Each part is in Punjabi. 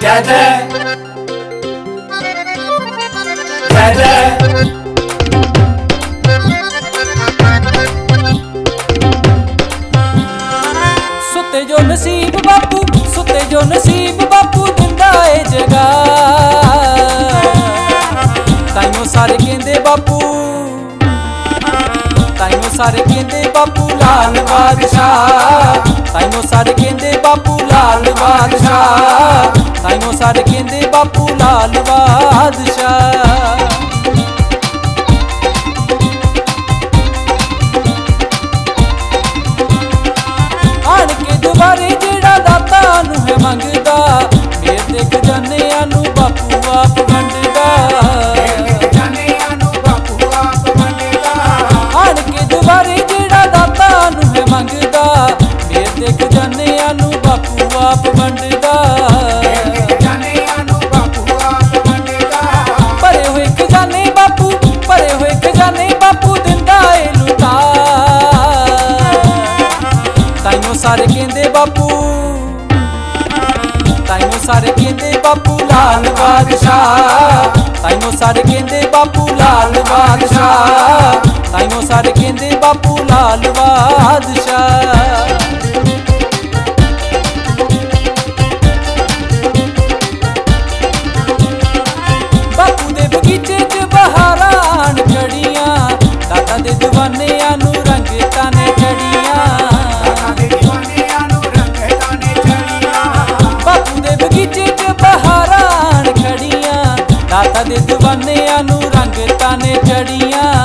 ਜੈ ਜੈ ਸੁੱਤੇ ਜੋ ਨਸੀਬ ਬਾਪੂ, ਸੁੱਤੇ ਜੋ ਨਸੀਬ ਬਾਪੂ ਦਿੰਦਾ ਏ ਜਗਾ। ਤਾਈਓ ਸਾਰੇ ਕਹਿੰਦੇ ਬਾਪੂ ਤਾਈਓ ਸਾਰੇ ਕਹਿੰਦੇ ਬਾਪੂ ਲਾਲ ਬਾਦਸ਼ਾਹ। ਤਾਈਓ ਸਾਰੇ ਕਹਿੰਦੇ ਬਾਪੂ ਲਾਲ ਬਾਦਸ਼ਾਹ। ਤਾਈਓ ਸਾਰੇ ਕਹਿੰਦੇ ਬਾਪੂ ਲਾਲ ਬਾਦਸ਼ਾਹ। ਆਣ ਕੇ ਦੁਬਾਰੇ ਜਿਹੜਾ ਦਾਤਾ ਨੂੰ ਹੈ ਮੰਗਦਾ। ਫੇਰ ਦੇ ਖਜ਼ਾਨਿਆਂ ਨੂੰ ਬਾਪੂ ਆਪ ਵੰਡਦਾ ਖਜ਼ਾਨਿਆਂ ਨੂੰ ਬਾਪੂ ਆਪ ਵੰਡਦਾ। ਭਰੇ ਹੋਏ ਖਜ਼ਾਨੇ ਬਾਪੂ ਭਰੇ ਹੋਏ ਖਜ਼ਾਨੇ ਬਾਪੂ ਦਿੰਦਾ ਏ ਲੁਟਾ ਤਾਈਓ ਸਾਰੇ ਕਹਿੰਦੇ ਬਾਪੂ ਤਾਈਓ ਸਾਰੇ ਕਹਿੰਦੇ ਬਾਪੂ ਲਾਲ ਬਾਦਸ਼ਾਹ। ਤਾਈਓ ਸਾਰੇ ਕਹਿੰਦੇ ਬਾਪੂ ਲਾਲ ਬਾਦਸ਼ਾਹ। ਤਾਈਓ ਸਾਰੇ ਕਹਿੰਦੇ ਬਾਪੂ 'ਚ ਬਹਾਰਾਂ ਆਣ ਖੜੀਆਂ ਦਾਦਾ ਦੇ ਦੀਵਾਨਿਆਂ ਨੂੰ ਰੰਗ ਤਾਨੇ ਚੜੀਆਂ। ਚੜੀਆਂ ਬਾਪੂ ਦੇ ਬਗੀਚੇ 'ਚ ਬਹਾਰਾਂ ਖੜੀਆਂ ਦਾਦਾ ਦੇ ਦੀਵਾਨਿਆਂ ਨੂੰ ਰੰਗ ਤਾਨੇ ਚੜੀਆਂ।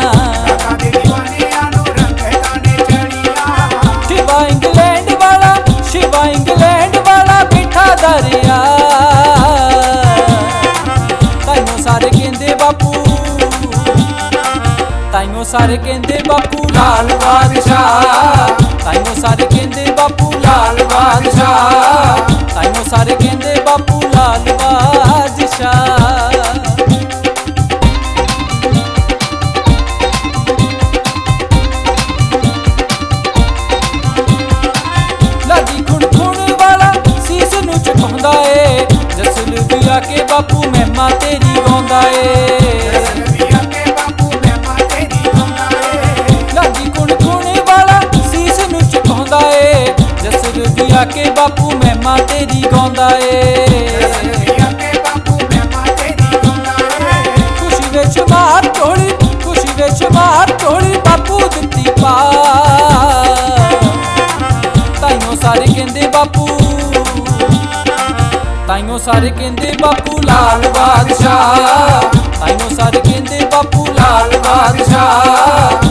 ਤਾਈਓ ਸਾਰੇ ਕਹਿੰਦੇ ਬਾਪੂ ਲਾਲ ਬਾਦਸ਼ਾਹ। ਤਾਈਓ ਸਾਰੇ ਕਹਿੰਦੇ ਬਾਪੂ ਲਾਲ ਬਾਦਸ਼ਾਹ। ਤਾਈਓ ਸਾਰੇ ਕਹਿੰਦੇ ਬਾਪੂ ਲਾਲ ਬਾਦਸ਼ਾਹ। ਲਾਡੀ ਏ। ਜਸਲ ਵੀ ਕੇ ਬਾਪੂ ਮਹਿਮਾ ਤੇਰੀ ਗਾਉਂਦਾ ਏ। ਆ ਕੇ ਬਾਪੂ ਮਹਿਮਾ ਤੇਰੀ ਗਾਉਂਦਾ ਏ। ਖੁਸ਼ੀ ਵਿੱਚ ਮਾਰ ਢੋਲੀ ਖੁਸ਼ੀ ਵਿੱਚ ਮਾਰ ਢੋਲੀ ਬਾਪੂ ਦਿੱਤੀ ਪਾ ਤਾਈਓ ਸਾਰੇ ਕਹਿੰਦੇ ਬਾਪੂ ਤਾਈਓ ਸਾਰੇ ਕਹਿੰਦੇ ਬਾਪੂ ਲਾਲ ਬਾਦਸ਼ਾਹ। ਤਾਈਓ ਸਾਰੇ ਕਹਿੰਦੇ ਬਾਪੂ ਲਾਲ ਬਾਦਸ਼ਾਹ।